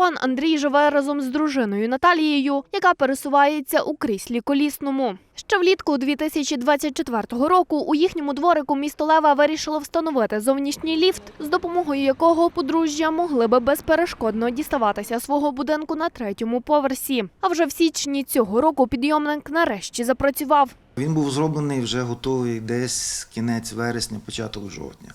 Пан Андрій живе разом з дружиною Наталією, яка пересувається у кріслі колісному. Ще влітку 2024 року у їхньому дворику місто Лева вирішило встановити зовнішній ліфт, з допомогою якого подружжя могли би безперешкодно діставатися свого будинку на третьому поверсі. А вже в січні цього року підйомник нарешті запрацював. Він був зроблений вже готовий десь кінець вересня, початок жовтня.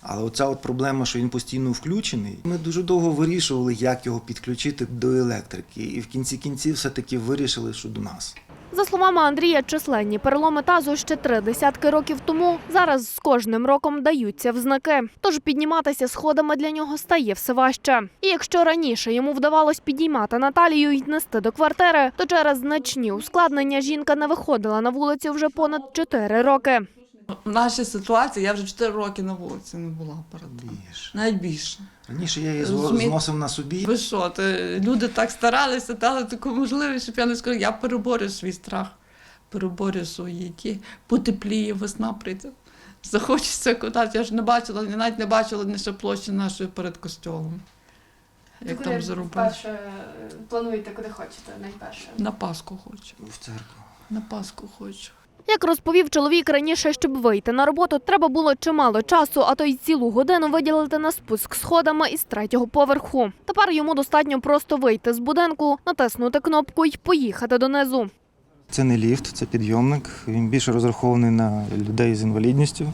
Але оця от проблема, що він постійно включений, ми дуже довго вирішували, як його підключити до електрики. І в кінці кінців все-таки вирішили, що до нас. За словами Андрія, численні переломи тазу ще три десятки років тому зараз з кожним роком даються в знаки. Тож підніматися сходами для нього стає все важче. І якщо раніше йому вдавалось підіймати Наталію і нести до квартири, то через значні ускладнення жінка не виходила на вулицю вже понад чотири роки. В нашій ситуації я вже 4 роки на вулиці не була перед тим. Більше. Навіть більше. Раніше я її Розумієте? зносив на собі. Ви що, ти, люди так старалися, дали таку можливість, щоб я не сказала, я переборю свій страх, переборю свої ті, потепліє, весна прийде. Захочеться кудись. Я ж не бачила, навіть не бачила ні ще площі нашої перед костьолом. Як там зробили. плануєте, куди хочете найперше? На Пасху хочу. В церкву. На Пасху хочу. Як розповів чоловік раніше, щоб вийти на роботу, треба було чимало часу, а то й цілу годину виділити на спуск сходами із третього поверху. Тепер йому достатньо просто вийти з будинку, натиснути кнопку й поїхати донизу. Це не ліфт, це підйомник. Він більше розрахований на людей з інвалідністю.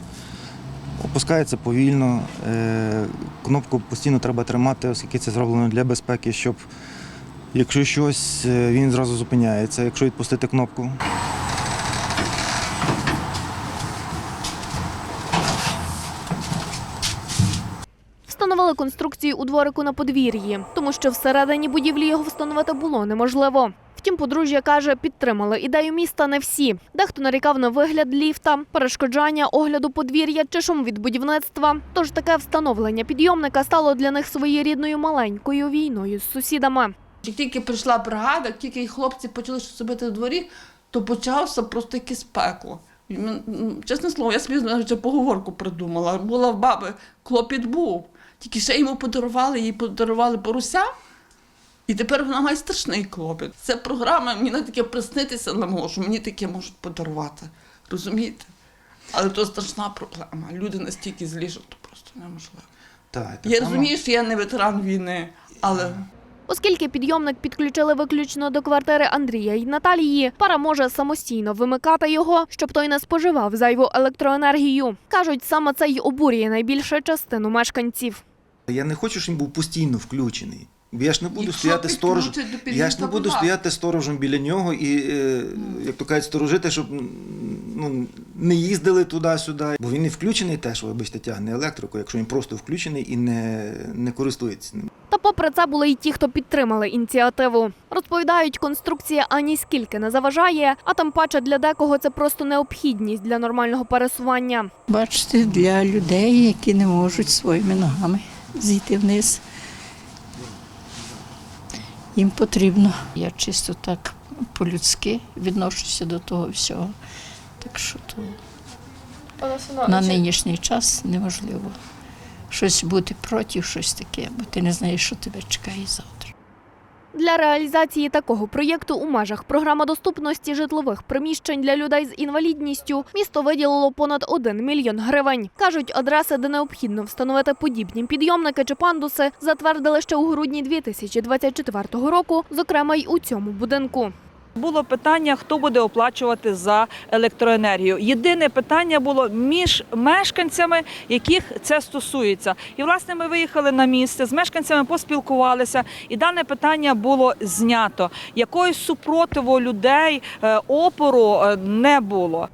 Опускається повільно. Е, Кнопку постійно треба тримати, оскільки це зроблено для безпеки, щоб якщо щось, е, він зразу зупиняється, якщо відпустити кнопку. Встановили конструкцію у дворику на подвір'ї, тому що всередині будівлі його встановити було неможливо. Втім, подружжя каже, підтримали ідею міста не всі. Дехто нарікав на вигляд ліфта, перешкоджання огляду подвір'я чи шум від будівництва. Тож таке встановлення підйомника стало для них своєрідною маленькою війною з сусідами. Тільки прийшла бригада, тільки хлопці почали щось робити в дворі, то почався просто якесь пекло. Чесне слово, я собі навіть поговорку придумала. Була в баби, клопіт був. Тільки ще йому подарували, їй подарували поруся, і тепер вона має страшний клопіт. Це програма, мені на таке приснитися не можу, мені таке можуть подарувати. Розумієте? Але то страшна проблема. Люди настільки злі, що то просто неможливо. Так, так Я само- розумію, що я не ветеран війни, але. Оскільки підйомник підключили виключно до квартири Андрія і Наталії, пара може самостійно вимикати його, щоб той не споживав зайву електроенергію. Кажуть, саме це й обурює найбільше частину мешканців. Я не хочу, щоб він був постійно включений. Я ж не буду Якщо стояти сторожем. Я ж не буду ласка. стояти сторожем біля нього і, е, як то кажуть, сторожити, щоб ну, не їздили туди-сюди. Бо він і включений теж, вибачте, тягне електрику, якщо він просто включений і не, не користується ним. Та попри це були й ті, хто підтримали ініціативу. Розповідають, конструкція ані скільки не заважає, а тим паче для декого це просто необхідність для нормального пересування. Бачите, для людей, які не можуть своїми ногами зійти вниз. Їм потрібно. Я чисто так по-людськи відношуся до того всього. Так що то на нинішній час неможливо щось бути проти, щось таке, бо ти не знаєш, що тебе чекає завтра. Для реалізації такого проєкту у межах програми доступності житлових приміщень для людей з інвалідністю місто виділило понад 1 мільйон гривень. Кажуть, адреси, де необхідно встановити подібні підйомники чи пандуси, затвердили ще у грудні 2024 року, зокрема й у цьому будинку. Було питання, хто буде оплачувати за електроенергію. Єдине питання було між мешканцями, яких це стосується. І власне ми виїхали на місце, з мешканцями поспілкувалися, і дане питання було знято. Якоїсь супротиву людей, е, опору е, не було.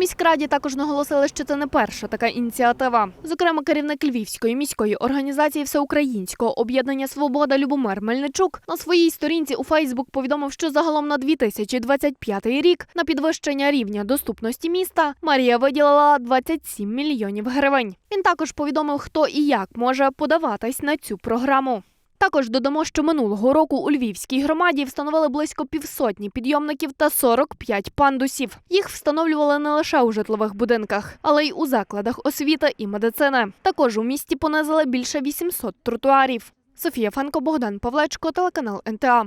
Міськраді також наголосили, що це не перша така ініціатива. Зокрема, керівник Львівської міської організації Всеукраїнського об'єднання Свобода Любомир Мельничук на своїй сторінці у Фейсбук повідомив, що загалом на 2025 рік на підвищення рівня доступності міста Марія виділила 27 мільйонів гривень. Він також повідомив, хто і як може подаватись на цю програму. Також додамо, що минулого року у Львівській громаді встановили близько півсотні підйомників та 45 пандусів. Їх встановлювали не лише у житлових будинках, але й у закладах освіти і медицини. Також у місті понизили більше 800 тротуарів. Софія Фенко, Богдан Павлечко, телеканал НТА.